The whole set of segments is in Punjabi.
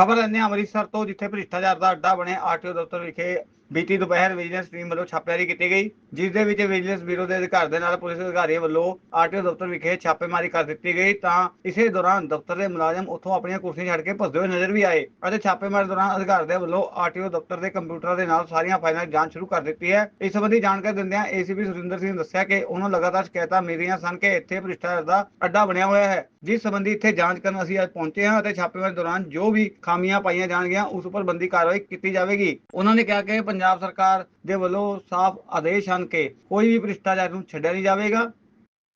ਖਬਰ ਲੈਂਦੇ ਹਾਂ ਅੰਮ੍ਰਿਤਸਰ ਤੋਂ ਜਿੱਥੇ ਭ੍ਰਿਸ਼ਟਾਚਾਰ ਦਾ ਅੱਡਾ ਬਣਿਆ ਆਰਟੀਓ ਦਫ਼ਤਰ ਵਿਖੇ ਬੀਤੀ ਦੁਪਹਿਰ ਵਿਜੀਲੈਂਸ ਟੀਮ ਵੱਲੋਂ ਛਾਪੇਮਾਰੀ ਕੀਤੀ ਗਈ, ਜਿਸ ਦੇ ਵਿੱਚ ਵਿਜੀਲੈਂਸ ਬਿਊਰੋ ਦੇ ਅਧਿਕਾਰ ਦੇ ਨਾਲ ਪੁਲਿਸ ਅਧਿਕਾਰੀਆਂ ਵੱਲੋਂ ਆਰਟੀਓ ਦਫ਼ਤਰ ਵਿਖੇ ਛਾਪੇਮਾਰੀ ਕਰ ਦਿੱਤੀ ਗਈ ਤਾਂ ਇਸੇ ਦੌਰਾਨ ਦਫ਼ਤਰ ਦੇ ਮੁਲਾਜ਼ਮ ਉੱਥੋਂ ਆਪਣੀਆਂ ਕੁਰਸੀਆਂ ਛੱਡ ਕੇ ਭੱਜਦੇ ਹੋਏ ਨਜ਼ਰ ਵੀ ਆਏ ਅਤੇ ਛਾਪੇਮਾਰੀ ਦੌਰਾਨ ਅਧਿਕਾਰੀ ਦੇ ਵੱਲੋਂ ਆਰਟੀਓ ਦਫ਼ਤਰ ਦੇ ਕੰਪਿਊਟਰ ਦੇ ਨਾਲ ਸਾਰੀਆਂ ਫਾਈਲਾਂ ਦੀ ਜਾਂਚ ਸ਼ੁਰੂ ਕਰ ਦਿੱਤੀ ਹੈ। ਇਸ ਸੰਬੰਧੀ ਜਾਣਕਾਰੀ ਦਿੰਦਿਆਂ ਏਸੀਪੀ ਸੁਰਿੰਦਰ ਸਿੰਘ ਨੇ ਦੱਸਿਆ ਕਿ ਉਹਨਾਂ ਲਗਾਤਾਰ ਸ਼ਿਕਾਇਤਾਂ ਮਿਲ ਰਹੀਆਂ ਸਨ ਕਿ ਇੱਥੇ ਭ੍ਰਿਸ਼ਟਾਚਾਰ ਦਾ ਅੱਡਾ ਬਣਿਆ ਹੋਇਆ ਹੈ। ਜਿਸ ਸੰਬੰਧੀ ਇੱਥੇ ਜਾਂਚ ਕਰਨ ਅਸੀਂ ਅੱਜ ਪਹੁੰਚੇ ਹਾਂ ਅਤੇ ਛਾਪੇਮਾਰੀ ਦੌਰਾਨ ਜੋ ਵੀ ਖਾਮੀਆਂ ਪਾਈਆਂ ਜਾਣਗੀਆਂ, ਉਸ ਉੱਪਰ ਬੰਦੀ ਕਾਰਵਾਈ ਕੀਤੀ ਜਾਵੇਗੀ। ਉਹਨਾਂ ਨੇ ਕਿਹਾ ਕਿ ਪੰਜਾਬ ਸਰਕਾਰ ਦੇ ਵੱਲੋਂ ਸਾਫ਼ ਆਦੇਸ਼ ਹਨ ਕਿ ਕੋਈ ਵੀ ਭ੍ਰਿਸ਼ਟਾਚਾਰ ਨੂੰ ਛੱਡਿਆ ਨਹੀਂ ਜਾਵੇਗਾ।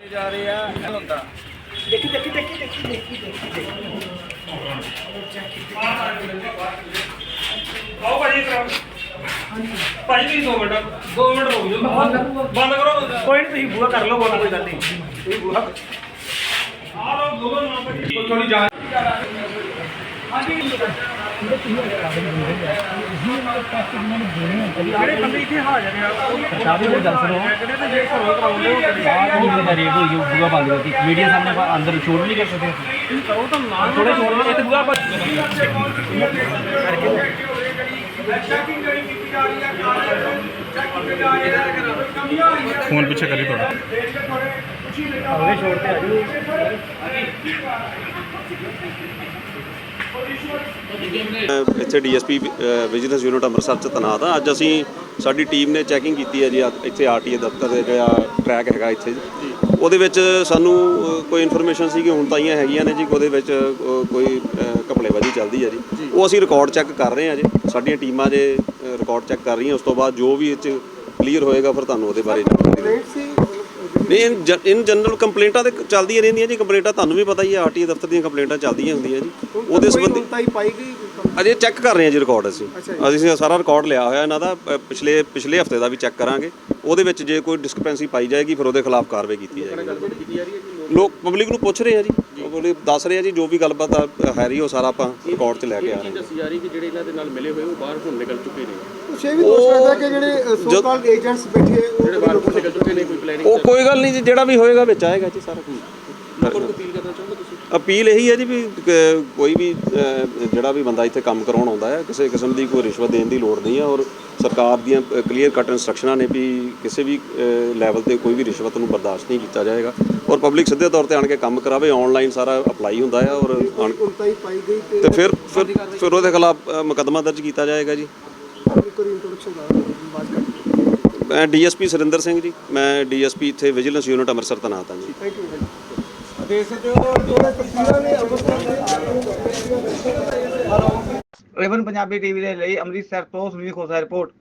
ਜਾ ਰਹੇ ਆ ਹੁੰਦਾ ਆਓ ਭਾਜੀ ਕਰਾਓ ਭਾਜੀ ਤੁਸੀਂ 2 ਮਿੰਟ 2 ਮਿੰਟ ਰੁਕ ਜਾਓ। ਬੰਦ ਕਰੋ। ਕੋਈ ਨਹੀਂ ਤੁਸੀਂ ਬੂਹਾ ਕਰ ਲਓ ਬੋਲੋ ਕੋਈ ਗੱਲ ਨਹੀਂ ਤੁਸੀਂ ਆ ਨਾ ਭਾਜੀ ਕੋਈ ਜੇ ਕਰਾਉਂਦੇ ਹੋ ਬਾਹਰ ਨਹੀਂ ਮੇਰਾ ਰੇਟ ਹੋਈ ਉਹ ਬੁਗਾ ਬੰਦ ਕਰਤੀ ਮੀਡੀਆ ਸਾਹਮਣੇ ਬਾਹਰ ਅੰਦਰ ਛੋੜ ਨਹੀਂ ਕਰ ਸਕਦੇ ਤੁਸੀਂ ਕਰੋ ਤਾਂ ਨਾ ਥੋੜੇ ਛੋੜ ਲਓ ਇੱਥੇ ਬੁਗਾ ਬੰਦ checking DSP vigilance unit Amritsar ਚ ਤੈਨਾਤ ਹਾਂ ਅੱਜ ਅਸੀਂ ਸਾਡੀ ਟੀਮ ਨੇ ਚੈਕਿੰਗ ਕੀਤੀ ਹੈ ਜੀ, ਆ- ਇੱਥੇ ਆਰਟੀਏ ਦਫ਼ਤਰ ਦੇ ਜਿਹੜਾ ਟਰੈਕ ਹੈਗਾ ਇੱਥੇ। ਉਹਦੇ ਵਿੱਚ ਸਾਨੂੰ ਕੋਈ ਇਨਫੋਰਮੇਸ਼ਨ ਸੀ ਕਿ ਹੁਣ ਤਾਈਆਂ ਹੈਗੀਆਂ ਨੇ ਜੀ, ਉਹਦੇ ਵਿੱਚ ਕੋਈ ਘਪਲੇਬਾਜ਼ੀ ਚੱਲਦੀ ਹੈ ਜੀ। ਉਹ ਅਸੀਂ ਰਿਕਾਰਡ ਚੈੱਕ ਕਰ ਰਹੇ ਹਾਂ ਜੀ। ਸਾਡੀਆਂ ਟੀਮਾਂ ਜੇ ਰਿਕਾਰਡ ਚੈੱਕ ਕਰ ਰਹੀਆਂ, ਉਸ ਤੋਂ ਬਾਅਦ ਜੋ ਵੀ ਇਹ 'ਚ ਕਲੀਅਰ ਹੋਏਗਾ, ਫਿਰ ਤੁਹਾਨੂੰ ਉਹਦੇ ਬਾਰੇ ਜਾਣਕਾਰੀ ਦੇਵਾਂਗੇ। ਨਹੀਂ ਇਨ- ਇਨ ਜਨਰਲ ਕੰਪਲੇਂਟਾਂ ਤੇ ਚੱਲਦੀਆਂ ਰਹਿੰਦੀਆਂ ਜੀ ਕੰਪਲੇਂਟਾਂ ਤੁਹਾਨੂੰ ਵੀ ਪਤਾ ਹੀ ਹੈ ਆਰਟੀਏ ਦਫ਼ਤਰ ਦੀਆਂ ਕੰਪਲੇਂਟਾਂ ਚੱਲਦੀਆਂ ਹੁੰਦੀਆਂ ਜੀ। ਉਹਦੇ ਸੰਬੰਧੀ ਪਾਈ ਗਈ ਅਜੇ ਚੈੱਕ ਕਰ ਰਹੇ ਹਾਂ ਜੀ ਰਿਕਾਰਡ ਅਸੀਂ। ਅਸੀਂ ਸਾਰਾ ਰਿਕਾਰਡ ਲਿਆ ਹੋਇਆ ਇਹਨਾਂ ਦਾ ਅ, ਪਿਛਲੇ ਪਿਛਲੇ ਹਫ਼ਤੇ ਦਾ ਵੀ ਚੈੱਕ ਕਰਾਂਗੇ। ਉਹਦੇ ਵਿੱਚ ਜੇ ਕੋਈ ਡਿਸਕ੍ਰਿਪੈਂਸੀ ਪਾਈ ਜਾਏਗੀ ਫਿਰ ਉਹਦੇ ਖਿਲਾਫ ਕਾਰਵਾਈ ਕੀਤੀ ਜਾਏਗੀ। ਲੋਕ ਪਬਲਿਕ ਨੂੰ ਪੁੱਛ ਰਹੇ ਆ ਜੀ। ਪਬਲਿਕ ਦੱਸ ਰਹੇ ਆ ਜੀ ਜੋ ਵੀ ਗੱਲਬਾਤ ਆ, ਹੈ ਰਹੀ ਉਹ ਸਾਰਾ ਆਪਾਂ ਰਿਕਾਰਡ 'ਚ ਲੈ ਕੇ ਆ ਰਹੇ ਹਾਂ। ਦੱਸੀ ਜਾ ਰਹੀ ਕਿ ਜਿਹੜੇ ਇਹਨਾਂ ਦੇ ਨਾਲ ਮਿਲੇ ਹੋਏ ਉਹ ਬਾਹਰ ਹੁਣ ਨਿਕਲ ਚੁੱਕੇ ਨੇ? ਛੇ ਵੀ ਦੋਸ਼ ਲੱਗਦਾ ਕਿ ਜਿਹੜੇ ਸੋ ਕਾਲਡ ਏਜੰਟਸ ਬੈਠੇ ਉਹ ਜਿਹੜੇ ਬਾਹਰ ਨਿਕਲ ਚੁੱਕੇ ਨੇ ਕੋਈ ਪਲੈਨਿੰਗ ਉਹ ਕੋਈ ਗੱਲ ਨਹੀਂ ਜੀ ਜਿਹੜਾ ਵੀ ਹੋਏਗਾ ਵਿੱਚ ਆਏਗਾ ਜੀ ਸਾਰਾ ਕੁਝ। ਅਪੀਲ ਇਹੀ ਹੈ ਜੀ ਵੀ ਕ- ਕੋਈ ਵੀ ਅ, ਜਿਹੜਾ ਵੀ ਬੰਦਾ ਇੱਥੇ ਕੰਮ ਕਰਾਉਣ ਆਉਂਦਾ ਹੈ ਕਿਸੇ ਕਿਸਮ ਦੀ ਕੋਈ ਰਿਸ਼ਵਤ ਦੇਣ ਦੀ ਲੋੜ ਨਹੀਂ ਹੈ ਔਰ ਸਰਕਾਰ ਦੀਆਂ ਕਲੀਅਰ ਕੱਟ ਇਨਸਟਰਕਸ਼ਨਾਂ ਨੇ ਵੀ ਕਿਸੇ ਵੀ ਲੈਵਲ ਤੇ ਕੋਈ ਵੀ ਰਿਸ਼ਵਤ ਨੂੰ ਬਰਦਾਸ਼ਤ ਨਹੀਂ ਕੀਤਾ ਜਾਏਗਾ ਔਰ ਪਬਲਿਕ ਸਿੱਧੇ ਤੌਰ ਤੇ ਆਣ ਕੇ ਕੰਮ ਕਰਾਵੇ ਆਨਲਾਈਨ ਸਾਰਾ ਅਪਲਾਈ ਹੁੰਦਾ ਹੈ ਔਰ ਆਣ- ਉਲਟਾਈ ਪਾਈ ਗਈ ਤੇ ਤੇ ਫਿਰ ਫਿਰ ਫਿਰ ਉਹਦੇ ਖਿਲਾਫ ਮੁਕੱਦਮਾ ਦਰਜ ਕੀਤਾ ਜਾਏਗਾ ਜੀ। ਇੱਕ ਵਾਰੀ ਇੰਟਰੋਡਕਸ਼ਨ ਦਾ ਬਾਤ ਕਰ ਮੈਂ ਡੀਐਸਪੀ ਸੁਰਿੰਦਰ ਸਿੰਘ ਜੀ ਮੈਂ ਡੀਐਸਪੀ ਇੱਥੇ ਵਿਜੀਲੈਂਸ ਯੂਨਿਟ ਅੰਮ੍ਰਿਤਸਰ ਤੈਨਾਤ ਹਾਂ ਜੀ। ਥੈਂਕ ਯੂ ਰੇਵਨ ਪੰਜਾਬੀ ਟੀਵੀ ਦੇ ਲਈ ਅੰਮ੍ਰਿਤਸਰ ਤੋਂ ਸੁਨੀਲ ਖੋਸਾ ਰਿਪੋਰਟ।